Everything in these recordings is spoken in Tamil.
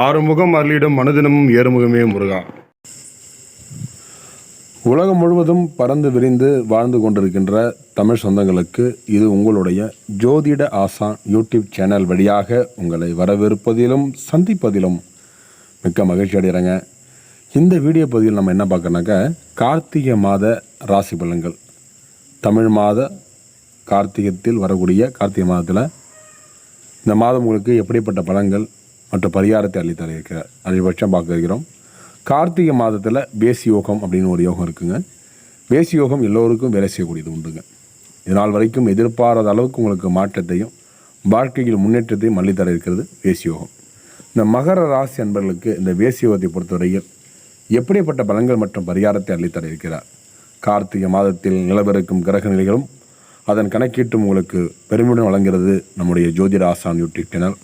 ஆறுமுகம் அருளிடம் மனுதினமும் ஏறுமுகமே முருகா. உலகம் முழுவதும் பறந்து விரிந்து வாழ்ந்து கொண்டிருக்கின்ற தமிழ் சொந்தங்களுக்கு இது உங்களுடைய ஜோதிட ஆசான் யூடியூப் சேனல் வழியாக உங்களை வரவேற்பதிலும் சந்திப்பதிலும் மிக்க மகிழ்ச்சி அடைகிறேங்க. இந்த வீடியோ பதிவில் நம்ம என்ன பார்க்கறோன்னாக்கா கார்த்திகை மாத ராசி பலன்கள். தமிழ் மாத கார்த்திகத்தில் வரக்கூடிய கார்த்திகை மாதத்தில் இந்த மாதம் உங்களுக்கு எப்படிப்பட்ட பலன்கள் மற்றும் பரிகாரத்தை அள்ளித்தர இருக்கிறார் அதிகபட்சம் பார்க்க இருக்கிறோம் கார்த்திகை மாதத்தில் பேசி யோகம் அப்படின்னு ஒரு யோகம் இருக்குங்க. பேசி யோகம் எல்லோருக்கும் வேலை செய்யக்கூடியது உண்டுங்க. இதனால் வரைக்கும் எதிர்பாராத அளவுக்கு உங்களுக்கு மாற்றத்தையும் வாழ்க்கையில் முன்னேற்றத்தையும் அள்ளித்தர இருக்கிறது வேசி யோகம். இந்த மகர ராசி அன்பர்களுக்கு இந்த வேசி யோகத்தை பொறுத்தவரையில் எப்படிப்பட்ட பலன்கள் மற்றும் பரிகாரத்தை அள்ளித்தர இருக்கிறார்? கார்த்திகை மாதத்தில் நிலவிருக்கும் கிரக நிலைகளும் அதன் கணக்கீட்டும் உங்களுக்கு பெருமையுடன் வழங்குகிறது. நம்முடைய ஜோதிட ஆசான் யூடியூப் சேனல்.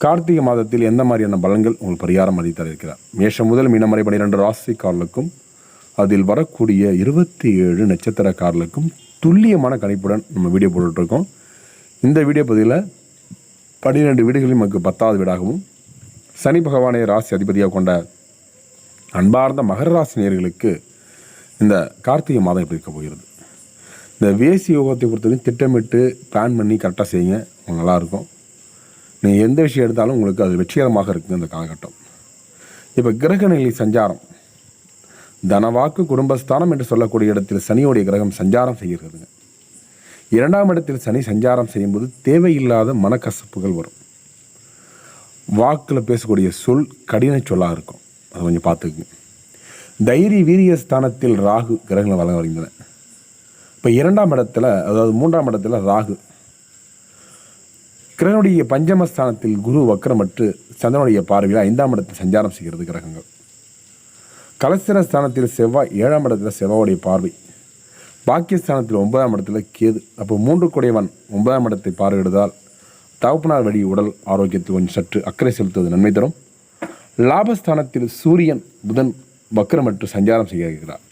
கார்த்திகை மாதத்தில் எந்த மாதிரியான பலன்கள் உங்களுக்கு பரிகாரம் அளித்தர இருக்கிறார் மேஷம் முதல் மீனமரை பனிரெண்டு ராசிக்காரர்களுக்கும் அதில் வரக்கூடிய இருபத்தி ஏழு நட்சத்திரக்காரர்களுக்கும் துல்லியமான கணிப்புடன் நம்ம வீடியோ போட்டுட்ருக்கோம். இந்த வீடியோ பதிவில் பன்னிரெண்டு வீடுகளில் நமக்கு பத்தாவது வீடாகவும் சனி பகவானை ராசி அதிபதியாக கொண்ட அன்பார்ந்த மகர ராசி நேயர்களுக்கு இந்த கார்த்திகை மாதம் எப்படி இருக்க போகிறது? இந்த வேசி யோகத்தை பொறுத்தவரைக்கும் திட்டமிட்டு பிளான் பண்ணி கரெக்டாக செய்யுங்க. உங்களுக்கு நல்லாயிருக்கும் நீங்கள் எந்த விஷயம் எடுத்தாலும் உங்களுக்கு அது வெற்றிகரமாக இருக்குது இந்த காலகட்டம். இப்போ கிரகநிலை சஞ்சாரம். தனவாக்கு குடும்பஸ்தானம் என்று சொல்லக்கூடிய இடத்தில் சனியோடைய கிரகம் சஞ்சாரம் செய்கிறதுங்க. இரண்டாம் இடத்தில் சனி சஞ்சாரம் செய்யும்போது தேவையில்லாத மனக்கசப்புகள் வரும். வாக்கில் பேசக்கூடிய சொல் கடின சொல்லாக இருக்கும். அதை கொஞ்சம் பார்த்துக்குங்க. தைரிய வீரிய ஸ்தானத்தில் ராகு கிரகங்கள் வழங்க வருகின்றன இப்போ இரண்டாம் இடத்துல அதாவது மூன்றாம் இடத்துல ராகு கிரகனுடைய பஞ்சமஸ்தானத்தில் குரு வக்கரமற்று சந்திரனுடைய பார்வையில் ஐந்தாம் இடத்தில் சஞ்சாரம் செய்கிறது கிரகங்கள். கலஸ்திர ஸ்தானத்தில் செவ்வாய் ஏழாம் இடத்துல செவ்வாவுடைய பார்வை. பாக்கியஸ்தானத்தில் ஒன்பதாம் இடத்துல கேது. அப்போ மூன்று கொடையவன் ஒன்பதாம் இடத்தை பார்வையிடுவதால் தகப்பனார் வழி உடல் ஆரோக்கியத்தில் கொஞ்சம் சற்று அக்கறை செலுத்துவது நன்மை தரும். லாபஸ்தானத்தில் சூரியன் புதன் வக்கரமற்று சஞ்சாரம் செய்கிறார்.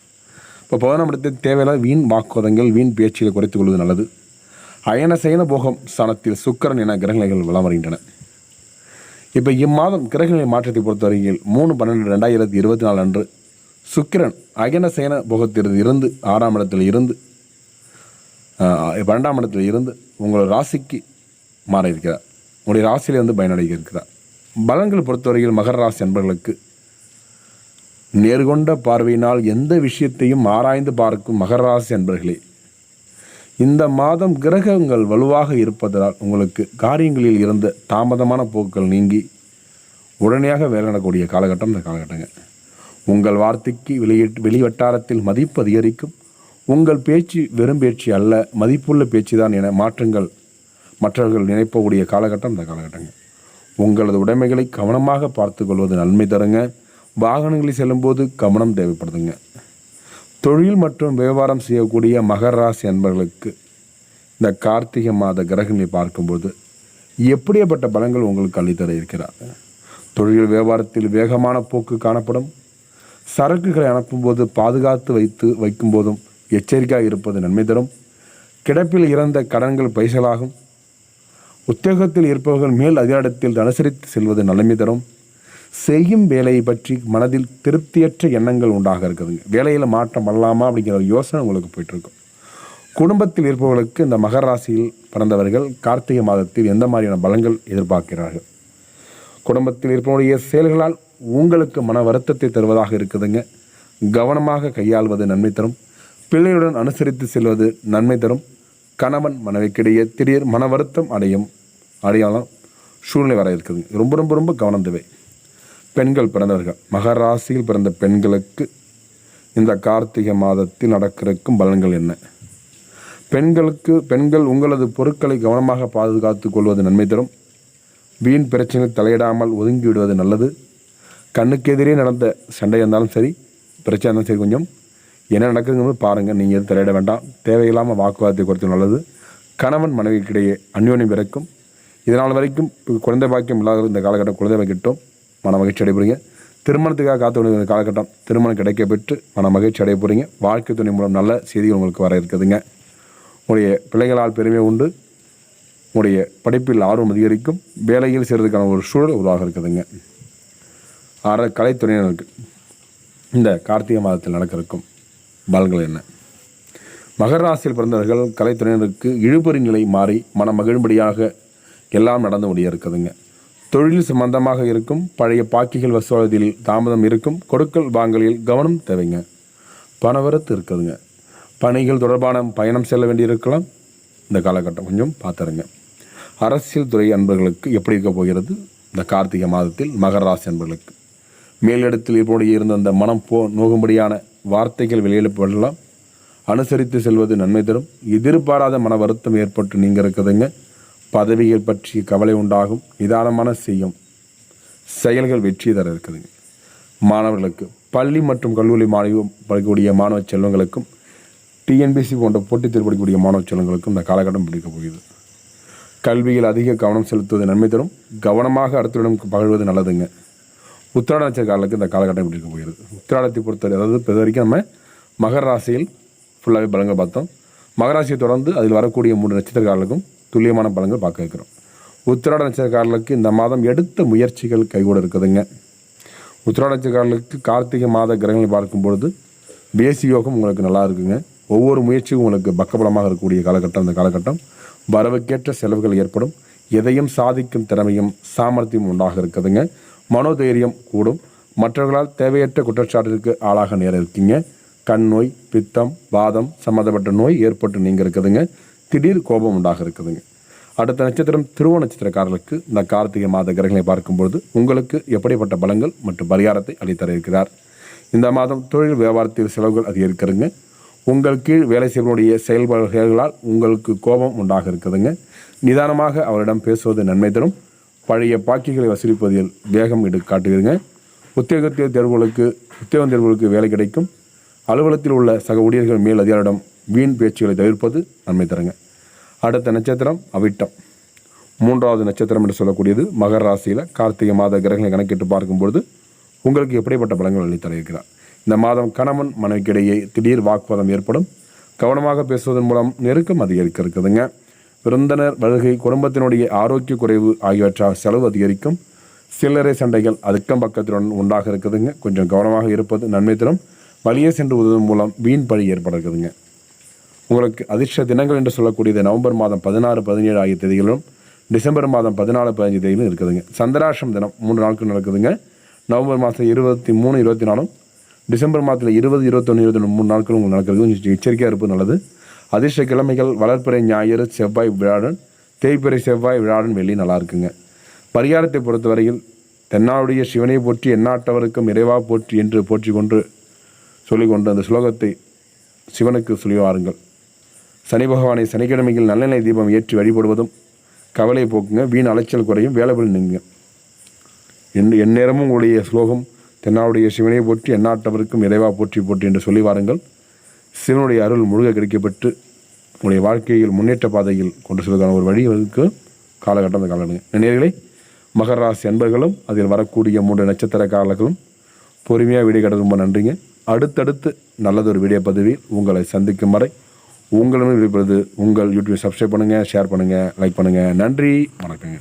இப்போ பதினொன்றாம் இடத்தில் தேவையில்லாத வீண் வாக்குவாதங்கள் வீண் பேச்சுகளை குறைத்துக் கொள்வது நல்லது. அயன போகம் ஸ்தானத்தில் சுக்கரன் என கிரகநிலைகள் வளம் வருகின்றன இப்போ இம்மாதம் கிரகநிலை மாற்றத்தை பொறுத்தவரையில் மூணு பன்னெண்டு ரெண்டாயிரத்தி இருபத்தி நாலு அன்று சுக்கிரன் அயனசயன போகத்திலிருந்து இருந்து ஆறாம் இடத்தில் இருந்து பன்னெண்டாம் இடத்தில் இருந்து உங்கள் ராசிக்கு மாற இருக்கிறார் உங்களுடைய ராசியிலிருந்து பயனடைய இருக்கிறார் பலன்கள் பொறுத்தவரையில் மகர ராசி அன்பர்களுக்கு நேர்கொண்ட பார்வையினால் எந்த விஷயத்தையும் ஆராய்ந்து பார்க்கும் மகர ராசி அன்பர்களே இந்த மாதம் கிரகங்கள் வலுவாக இருப்பதால் உங்களுக்கு காரியங்களில் இருந்த தாமதமான போக்குகள் நீங்கி உடனடியாக வேலை நடக்கக்கூடிய காலகட்டம் இந்த காலகட்டங்க. உங்கள் வார்த்தைக்கு வெளியிட்டு வெளிவட்டாரத்தில் மதிப்பு அதிகரிக்கும். உங்கள் பேச்சு வெறும் பேச்சு அல்ல மதிப்புள்ள பேச்சு தான் என மாற்றங்கள் மற்றவர்கள் நினைப்பக்கூடிய காலகட்டம் இந்த காலகட்டங்க. உங்களது உடைமைகளை கவனமாக பார்த்து கொள்வது நன்மை தருங்க. வாகனங்களில் செல்லும்போது கவனம் தேவைப்படுதுங்க. தொழில் மற்றும் வியாபாரம் செய்யக்கூடிய மகர ராசி அன்பர்களுக்கு இந்த கார்த்திகை மாத கிரகங்களை பார்க்கும்போது எப்படியாப்பட்ட பலங்கள் உங்களுக்கு அளித்தர இருக்கிறார் தொழில் வியாபாரத்தில் வேகமான போக்கு காணப்படும். சரக்குகளை அனுப்பும்போது பாதுகாத்து வைத்து வைக்கும்போதும் எச்சரிக்கையாக இருப்பது நன்மை தரும். கிடப்பில் இறந்த கடன்கள் பைசலாகும். உத்தியோகத்தில் இருப்பவர்கள் மேல் அதிகாரத்தில் அனுசரித்து செல்வது நன்மை தரும். செய்யும் வேலையை பற்றி மனதில் திருப்தியற்ற எண்ணங்கள் உண்டாக இருக்குதுங்க வேலையில் மாற்றம் பண்ணலாமா அப்படிங்கிற ஒரு யோசனை உங்களுக்கு போயிட்டுருக்கும். குடும்பத்தில் இருப்பவர்களுக்கு இந்த மகர ராசியில் பிறந்தவர்கள் கார்த்திகை மாதத்தில் எந்த மாதிரியான பலங்கள் எதிர்பார்க்கிறார்கள்? குடும்பத்தில் இருப்பவருடைய செயல்களால் உங்களுக்கு மன வருத்தத்தை தருவதாக இருக்குதுங்க. கவனமாக கையாள்வது நன்மை தரும். பிள்ளையுடன் அனுசரித்து செல்வது நன்மை தரும். கணவன் மனைவிக்கிடையே திடீர் மன வருத்தம் அடையும் அடையாளம் சூழ்நிலை வர இருக்குது. ரொம்ப ரொம்ப ரொம்ப கவனம் தேவை. பெண்கள் பிறந்தவர்கள். மகராசியில் பிறந்த பெண்களுக்கு இந்த கார்த்திகை மாதத்தில் நடக்கிறக்கும் பலன்கள் என்ன? பெண்களுக்கு பெண்கள் உங்களது பொருட்களை கவனமாக பாதுகாத்து கொள்வது நன்மை தரும். வீண் பிரச்சனை தலையிடாமல் ஒதுங்கி விடுவது நல்லது. கண்ணுக்கு எதிரே நடந்த சண்டை இருந்தாலும் சரி பிரச்சனை இருந்தாலும் சரி கொஞ்சம். என்ன நடக்குதுங்கிறது பாருங்கள் நீங்கள் எதுவும் தலையிட வேண்டாம். தேவையில்லாமல் வாக்குவாதத்தை குறைத்து நல்லது. கணவன் மனைவிக்கிடையே அந்யோன்யம் பிறக்கும். இதனால் வரைக்கும் குழந்தை பாக்கியம் இல்லாத இந்த காலகட்டம் குழந்தை பாக்கிட்டும் மன மகிழ்ச்சி அடைய போகிறீங்க திருமணத்துக்காக காத்து காலகட்டம் திருமணம் கிடைக்க பெற்று மன மகிழ்ச்சி அடைய போகிறீங்க வாழ்க்கை துணை மூலம் நல்ல செய்திகள் உங்களுக்கு வர இருக்குதுங்க. உங்களுடைய பிள்ளைகளால் பெருமை உண்டு. உங்களுடைய படிப்பில் ஆர்வம் அதிகரிக்கும். வேலையில் செய்கிறதுக்கான ஒரு சூழல் உருவாக இருக்குதுங்க. அற கலைத்துறையினருக்கு இந்த கார்த்திகை மாதத்தில் நடக்க இருக்கும் பலன்கள் என்ன? மகர ராசியில் பிறந்தவர்கள் கலைத்துறையினருக்கு இழுபறி நிலை மாறி மன மகிழும்படியாக எல்லாம் நடந்து முடிய இருக்குதுங்க. தொழில் சம்பந்தமாக இருக்கும் பழைய பாக்கிகள் வசூலத்தில் தாமதம் இருக்கும் கொடுக்கல் வாங்கலில் கவனம் தேவைங்க. பணவரத்து இருக்குதுங்க. பணிகள் தொடர்பான பயணம் செல்ல வேண்டியிருக்கலாம். இந்த காலகட்டம் கொஞ்சம் பார்த்துருங்க. அரசியல் துறை அன்பர்களுக்கு எப்படி இருக்க போகிறது? இந்த கார்த்திகை மாதத்தில் மகர ராசி அன்பர்களுக்கு. மேலிடத்தில் இப்போது இருந்த அந்த மனம் போ நோகும்படியான வார்த்தைகள் வெளியிடப்படலாம். அனுசரித்து செல்வது நன்மை தரும். எதிர்பாராத மன வருத்தம் ஏற்பட்டு நீங்க இருக்குதுங்க பதவிகள் பற்றி கவலை உண்டாகும். நிதானமான செய்யும். செயல்கள் வெற்றி தர இருக்குதுங்க மாணவர்களுக்கு பள்ளி மற்றும் கல்லூரி மாணவி படிக்கக்கூடிய மாணவ செல்வங்களுக்கும் டிஎன்பிசி போன்ற போட்டித் தேர்வு படிக்கக்கூடிய மாணவ செல்வங்களுக்கும் இந்த காலகட்டம் பிடிக்கப் போகிறது. கல்வியில் அதிக கவனம் செலுத்துவது நன்மை தரும். கவனமாக அடுத்தவிடம் பகழ்வது நல்லதுங்க. உத்திராட நட்சத்திரக்காரர்களுக்கு இந்த காலகட்டம் பிடிக்க போகிறது. உத்திராடத்தை பொறுத்தவரை அதாவது இப்போ வரைக்கும் நம்ம மகர ராசியில் ஃபுல்லாகவே பலங்கள் பார்த்தோம். மகராசியை தொடர்ந்து அதில் வரக்கூடிய மூன்று நட்சத்திரக்காரர்களுக்கும் துல்லியமான பலன்கள் பார்க்க இருக்கிறோம் உத்திராட நட்சத்திரக்காரர்களுக்கு இந்த மாதம் எடுத்த முயற்சிகள் கைகூட இருக்குதுங்க. உத்திராட நட்சத்திரக்காரர்களுக்கு கார்த்திகை மாத கிரகங்களை பார்க்கும் பொழுது பேசி யோகம் உங்களுக்கு நல்லா இருக்குங்க. ஒவ்வொரு முயற்சியும் உங்களுக்கு பக்கபலமாக இருக்கக்கூடிய காலகட்டம் அந்த காலகட்டம். வரவுக்கேற்ற செலவுகள் ஏற்படும். எதையும் சாதிக்கும் திறமையும் சாமர்த்தியம் உண்டாக இருக்குதுங்க. மனோதைரியம் கூடும். மற்றவர்களால் தேவையற்ற குற்றச்சாட்டிற்கு ஆளாக நேர இருக்கீங்க. கண் நோய் பித்தம் வாதம் சம்மந்தப்பட்ட நோய் ஏற்பட்டு நீங்கள் இருக்குதுங்க. திடீர் கோபம் உண்டாக இருக்குதுங்க. அடுத்த நட்சத்திரம் திருவோண நட்சத்திரக்காரர்களுக்கு இந்த கார்த்திகை மாத கிரகங்களை பார்க்கும்பொழுது உங்களுக்கு எப்படிப்பட்ட பலங்கள் மற்றும் பரிகாரத்தை அளித்தர இருக்கிறார் இந்த மாதம் தொழில் வியாபாரத்தில் செலவுகள் அதிகரிக்கிறதுங்க உங்கள் கீழ் வேலை செய்வனுடைய செயல்பாடுகளால் உங்களுக்கு கோபம் உண்டாக இருக்குதுங்க. நிதானமாக அவரிடம் பேசுவது நன்மை தரும். பழைய பாக்கிகளை வசூலிப்பதில் வேகம் எடு காட்டுகிறீங்க உத்தியோகத்தில் தேர்வுகளுக்கு உத்தியோக தேர்வுகளுக்கு வேலை கிடைக்கும். அலுவலகத்தில் உள்ள சக ஊழியர்கள் மேல் அதிகாரிடம் வீண் பேச்சுகளை தவிர்ப்பது நன்மை தருங்க. அடுத்த நட்சத்திரம் அவிட்டம். மூன்றாவது நட்சத்திரம் என்று சொல்லக்கூடியது மகர ராசியில் கார்த்திகை மாத கிரகங்களை கணக்கிட்டு பார்க்கும்பொழுது உங்களுக்கு எப்படிப்பட்ட பலங்கள் அளித்தர இருக்கிறார் இந்த மாதம் கணவன் மனைவிக்கிடையே திடீர் வாக்குவாதம் ஏற்படும். கவனமாக பேசுவதன் மூலம் நெருக்கம் அதிகரிக்க இருக்குதுங்க. விருந்தினர் வருகை குடும்பத்தினுடைய ஆரோக்கிய குறைவு ஆகியவற்றால் செலவு அதிகரிக்கும். சில்லறை சண்டைகள் அதுக்கம் பக்கத்துடன் உண்டாக இருக்குதுங்க. கொஞ்சம் கவனமாக இருப்பது நன்மை தரும். வழியே சென்று உதவும் மூலம் வீண் பழி ஏற்பட இருக்குதுங்க. உங்களுக்கு அதிர்ஷ்ட தினங்கள் என்று சொல்லக்கூடியது நவம்பர் மாதம் பதினாறு பதினேழு ஆகிய தேதிகளும் டிசம்பர் மாதம் பதினாலு பதினஞ்சு தேதிகளும் இருக்குதுங்க. சந்திராஷ்டம் தினம் மூன்று நாட்கள் நடக்குதுங்க. நவம்பர் மாதம் இருபத்தி மூணு இருபத்தி நாலும் டிசம்பர் மாதத்தில் இருபது இருபத்தொன்று இருபத்தி மூணு நாட்கள் உங்களுக்கு நடக்கிறது கொஞ்சம் எச்சரிக்கையாக இருப்பது நல்லது. அதிர்ஷ்ட கிழமைகள் வளர்ப்புறை ஞாயிறு செவ்வாய் விழாடன் தேய்பிறை செவ்வாய் விழாடன் வெள்ளி நல்லா இருக்குங்க. பரிகாரத்தை பொறுத்தவரையில் தென்னாளுடைய சிவனை போற்றி எந்நாட்டவருக்கும் இறைவா போற்றி என்று போற்றி கொண்டு சொல்லிக்கொண்டு அந்த ஸ்லோகத்தை சிவனுக்கு சொல்லி வாருங்கள் சனி பகவானை சனிக்கிழமையில் நல்லெண்ணெய் தீபம் ஏற்றி வழிபடுவதும் கவலை போக்குங்க. வீண் அலைச்சல் குறையும். வேலைபில் நீங்க என் எந்நேரமும் உங்களுடைய ஸ்லோகம் தென்னாவுடைய சிவனை போற்றி எந்நாட்டவருக்கும் இறைவா போற்றி போற்றி என்று சொல்லி வாருங்கள். சிவனுடைய அருள் முழுக கிடைக்கப்பட்டு உங்களுடைய வாழ்க்கையில் முன்னேற்ற பாதையில் கொண்டு செல்வதற்கான ஒரு வழிவகுக்கு காலகட்டம் அந்த காலகட்டம் நேர்களை மகராசி அன்பர்களும் அதில் வரக்கூடிய மூன்று நட்சத்திரக்காரர்களும் பொறுமையாக வீடியோ கிடையாது ரொம்ப நன்றிங்க. அடுத்தடுத்து நல்லதொரு வீடியோ பதிவில் உங்களை சந்திக்கும் வரை உங்களிடம் விடுபடுது உங்கள் யூடியூப் சப்ஸ்கிரைப் பண்ணுங்கள் ஷேர் பண்ணுங்கள் லைக் பண்ணுங்கள் நன்றி வணக்கங்க.